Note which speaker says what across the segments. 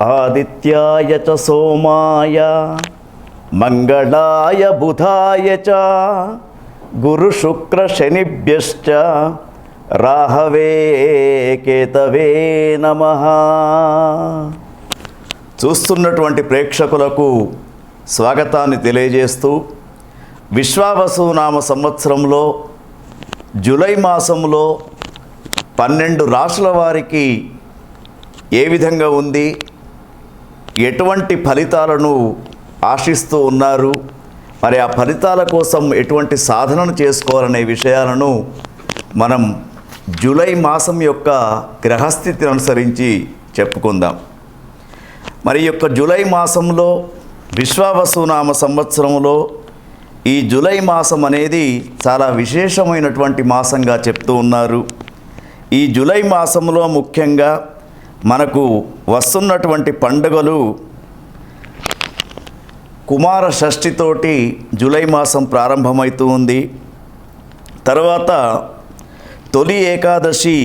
Speaker 1: ఆదిత్యాయ చ సోమాయ మంగళాయ బుధాయ చ గురు శుక్ర శనిభ్యశ్చ రాహవే కేతవే నమ చూస్తున్నటువంటి ప్రేక్షకులకు స్వాగతాన్ని తెలియజేస్తూ విశ్వావసు నామ సంవత్సరంలో జూలై మాసంలో పన్నెండు రాసుల వారికి ఏ విధంగా ఉంది? ఎటువంటి ఫలితాలను ఆశిస్తూ ఉన్నారు? మరి ఆ ఫలితాల కోసం ఎటువంటి సాధనను చేసుకోవాలనే విషయాలను మనం జూలై మాసం యొక్క గ్రహస్థితిని అనుసరించి చెప్పుకుందాం. మరి యొక్క జూలై మాసంలో విశ్వావసునామ సంవత్సరంలో ఈ జూలై మాసం అనేది చాలా విశేషమైనటువంటి మాసంగా చెప్తూ ఉన్నారు. ఈ జూలై మాసంలో ముఖ్యంగా మనకు వస్తున్నటువంటి పండుగలు కుమార షష్ఠితోటి జూలై మాసం ప్రారంభమవుతూ ఉంది. తర్వాత తొలి ఏకాదశి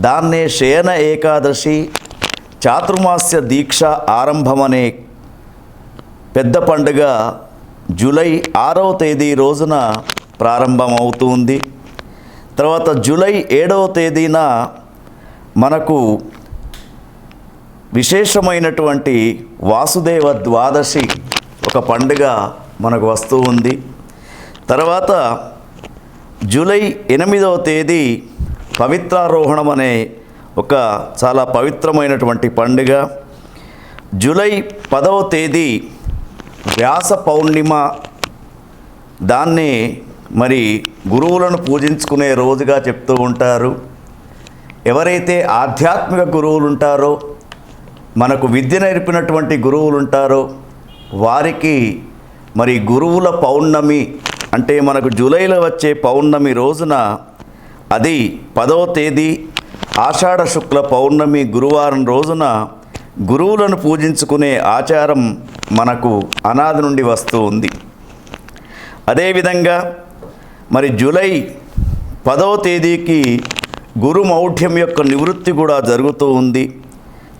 Speaker 1: దాన్నే శయన ఏకాదశి చాతుర్మాస్య దీక్ష ఆరంభమనే పెద్ద పండుగ జూలై ఆరవ తేదీ రోజున ప్రారంభమవుతుంది తర్వాత జూలై ఏడవ తేదీన మనకు విశేషమైనటువంటి వాసుదేవ ద్వాదశి ఒక పండుగ మనకు వస్తూ ఉంది. తర్వాత జూలై ఎనిమిదవ తేదీ పవిత్రారోహణం అనే ఒక చాలా పవిత్రమైనటువంటి పండుగ. జూలై పదవ తేదీ వ్యాస పౌర్ణిమ. దాన్ని మరి గురువులను పూజించుకునే రోజుగా చెప్తూ ఉంటారు. ఎవరైతే ఆధ్యాత్మిక గురువులు ఉంటారో మనకు విద్య నేర్పినటువంటి గురువులు ఉంటారో వారికి మరి గురువుల పౌర్ణమి అంటే మనకు జూలైలో వచ్చే పౌర్ణమి రోజున అది పదవ తేదీ ఆషాఢ శుక్ల పౌర్ణమి గురువారం రోజున గురువులను పూజించుకునే ఆచారం మనకు అనాది నుండి వస్తూ ఉంది. అదేవిధంగా మరి జూలై పదవ తేదీకి గురు మౌఢ్యం యొక్క నివృత్తి కూడా జరుగుతూ ఉంది.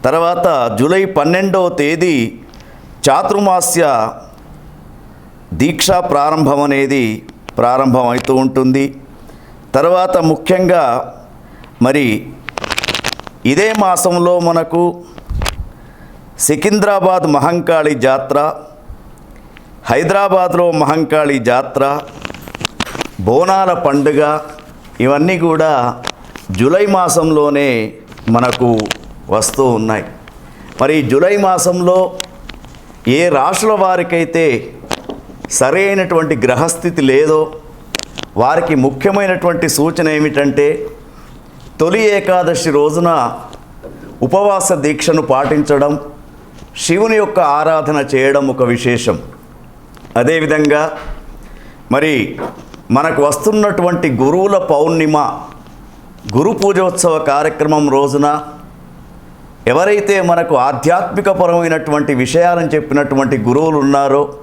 Speaker 1: తర్వాత జూలై పన్నెండవ తేదీ చాతుర్మాస్య దీక్షా ప్రారంభం అనేది ప్రారంభం అవుతూ ఉంటుంది. తర్వాత ముఖ్యంగా మరి ఇదే మాసంలో మనకు సికింద్రాబాద్ మహంకాళి జాత్ర హైదరాబాద్లో మహంకాళి జాత్ర బోనాల పండుగ ఇవన్నీ కూడా జూలై మాసంలోనే మనకు వస్తూ ఉన్నాయి. మరి జూలై మాసంలో ఏ రాశుల వారికైతే సరైనటువంటి గ్రహస్థితి లేదో వారికి ముఖ్యమైనటువంటి సూచన ఏమిటంటే తొలి ఏకాదశి రోజున ఉపవాస దీక్షను పాటించడం శివుని యొక్క ఆరాధన చేయడం ఒక విశేషం. అదేవిధంగా మరి మనకు వస్తున్నటువంటి గురువుల పౌర్ణిమ గురు పూజోత్సవ కార్యక్రమం రోజున ఎవరైతే మనకు ఆధ్యాత్మికపరమైనటువంటి విషయాలను చెప్పినటువంటి గురువులు ఉన్నారో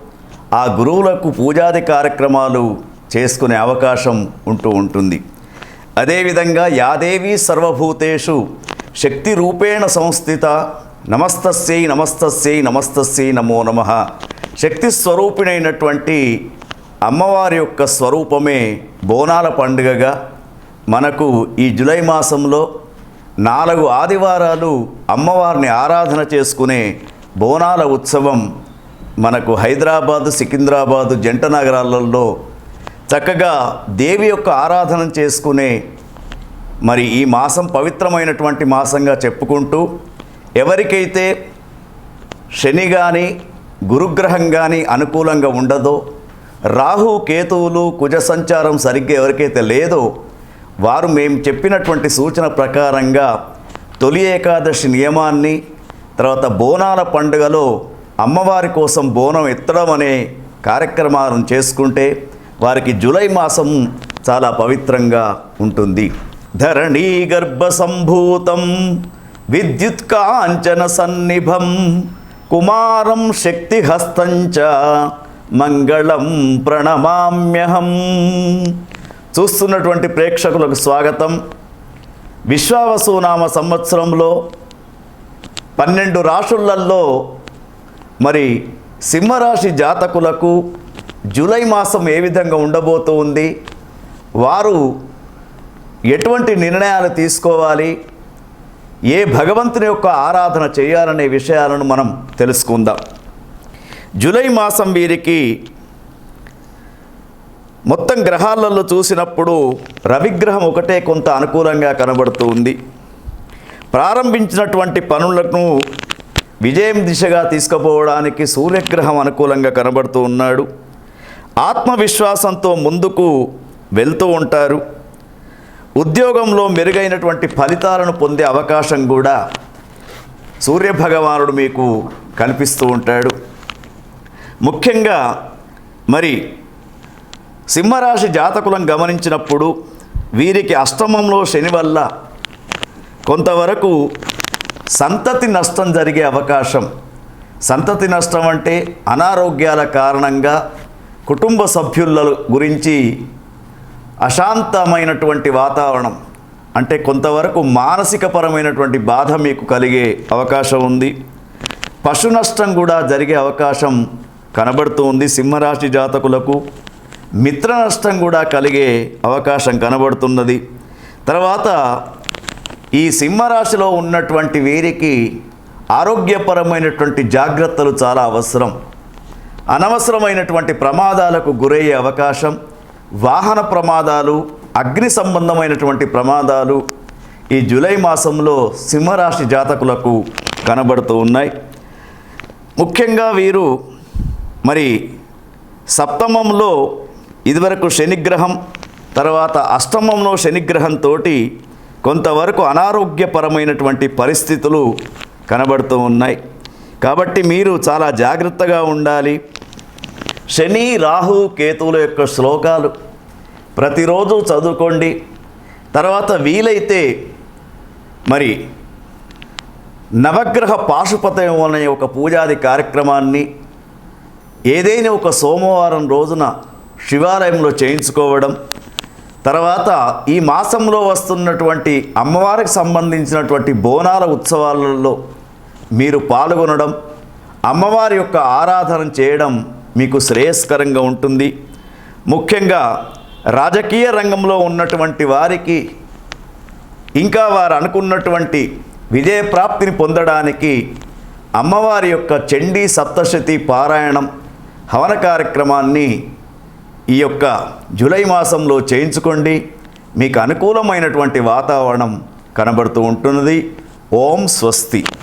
Speaker 1: ఆ గురువులకు పూజాది కార్యక్రమాలు చేసుకునే అవకాశం ఉంటూ ఉంటుంది. అదేవిధంగా యాదేవి సర్వభూతేషు శక్తి రూపేణ సంస్థిత నమస్తస్యై నమస్తస్యై నమస్తస్యై నమో నమ. శక్తి స్వరూపిణైనటువంటి అమ్మవారి యొక్క స్వరూపమే బోనాల పండుగగా. మనకు ఈ జూలై మాసంలో నాలుగు ఆదివారాలు అమ్మవారిని ఆరాధన చేసుకునే బోనాల ఉత్సవం మనకు హైదరాబాదు సికింద్రాబాదు జంట నగరాలలో చక్కగా దేవి యొక్క ఆరాధన చేసుకునే మరి ఈ మాసం పవిత్రమైనటువంటి మాసంగా చెప్పుకుంటూ ఎవరికైతే శని కానీ గురుగ్రహం కానీ అనుకూలంగా ఉండదో రాహు కేతువులు కుజ సంచారం సరిగ్గా ఎవరికైతే లేదో వారు మేము చెప్పినటువంటి సూచన ప్రకారంగా తొలి ఏకాదశి నియమాన్ని తర్వాత బోనాల పండుగలో అమ్మవారి కోసం బోనం ఎత్తడం అనే కార్యక్రమాలను చేసుకుంటే వారికి జూలై మాసం చాలా పవిత్రంగా ఉంటుంది. ధరణీ గర్భ సంభూతం విద్యుత్ కాంచన సన్నిభం కుమారం శక్తిహస్తంచ మంగళం ప్రణమామ్యహం. చూస్తున్నటువంటి ప్రేక్షకులకు స్వాగతం. విశ్వావసునామ సంవత్సరంలో పన్నెండు రాశులలో మరి సింహరాశి జాతకులకు జూలై మాసం ఏ విధంగా ఉండబోతూ ఉంది వారు ఎటువంటి నిర్ణయాలు తీసుకోవాలి ఏ భగవంతుని యొక్క ఆరాధన చేయాలనే విషయాలను మనం తెలుసుకుందాం. జూలై మాసం వీరికి మొత్తం గ్రహాలలో చూసినప్పుడు రవిగ్రహం ఒకటే కొంత అనుకూలంగా కనబడుతూ ఉంది. ప్రారంభించినటువంటి పనులను విజయం దిశగా తీసుకుపోవడానికి సూర్యగ్రహం అనుకూలంగా కనబడుతూ ఉన్నాడు. ఆత్మవిశ్వాసంతో ముందుకు వెళ్తూ ఉంటారు. ఉద్యోగంలో మెరుగైనటువంటి ఫలితాలను పొందే అవకాశం కూడా సూర్యభగవానుడు మీకు కనిపిస్తూ ఉంటాడు. ముఖ్యంగా మరి సింహరాశి జాతకులను గమనించినప్పుడు వీరికి అష్టమంలో శని వల్ల కొంతవరకు సంతతి నష్టం జరిగే అవకాశం. సంతతి నష్టం అంటే అనారోగ్యాల కారణంగా కుటుంబ సభ్యుల గురించి అశాంతమైనటువంటి వాతావరణం. అంటే కొంతవరకు మానసికపరమైనటువంటి బాధ మీకు కలిగే అవకాశం ఉంది. పశు నష్టం కూడా జరిగే అవకాశం కనబడుతూ ఉంది సింహరాశి జాతకులకు. మిత్ర నష్టం కూడా కలిగే అవకాశం కనబడుతున్నది. తర్వాత ఈ సింహరాశిలో ఉన్నటువంటి వీరికి ఆరోగ్యపరమైనటువంటి జాగ్రత్తలు చాలా అవసరం. అనవసరమైనటువంటి ప్రమాదాలకు గురయ్యే అవకాశం వాహన ప్రమాదాలు అగ్ని సంబంధమైనటువంటి ప్రమాదాలు ఈ జూలై మాసంలో సింహరాశి జాతకులకు కనబడుతూ ఉన్నాయి. ముఖ్యంగా వీరు మరి సప్తమంలో ఇదివరకు శనిగ్రహం తర్వాత అష్టమంలో శనిగ్రహంతో కొంతవరకు అనారోగ్యపరమైనటువంటి పరిస్థితులు కనబడుతూ ఉన్నాయి. కాబట్టి మీరు చాలా జాగ్రత్తగా ఉండాలి. శని రాహు కేతువుల యొక్క శ్లోకాలు ప్రతిరోజు చదువుకోండి. తర్వాత వీలైతే మరి నవగ్రహ పాశుపతయం అనే ఒక పూజాది కార్యక్రమాన్ని ఏదైనా ఒక సోమవారం రోజున శివాలయంలో చేయించుకోవడం తర్వాత ఈ మాసంలో వస్తున్నటువంటి అమ్మవారికి సంబంధించినటువంటి బోనాల ఉత్సవాలలో మీరు పాల్గొనడం అమ్మవారి యొక్క ఆరాధన చేయడం మీకు శ్రేయస్కరంగా ఉంటుంది. ముఖ్యంగా రాజకీయ రంగంలో ఉన్నటువంటి వారికి ఇంకా వారు అనుకున్నటువంటి విజయప్రాప్తిని పొందడానికి అమ్మవారి యొక్క చండీ సప్తశతి పారాయణం హవన కార్యక్రమాన్ని ఈ యొక్క జూలై మాసంలో చేయించుకోండి. మీకు అనుకూలమైనటువంటి వాతావరణం కనబడుతూ ఉంటున్నది. ఓం స్వస్తి.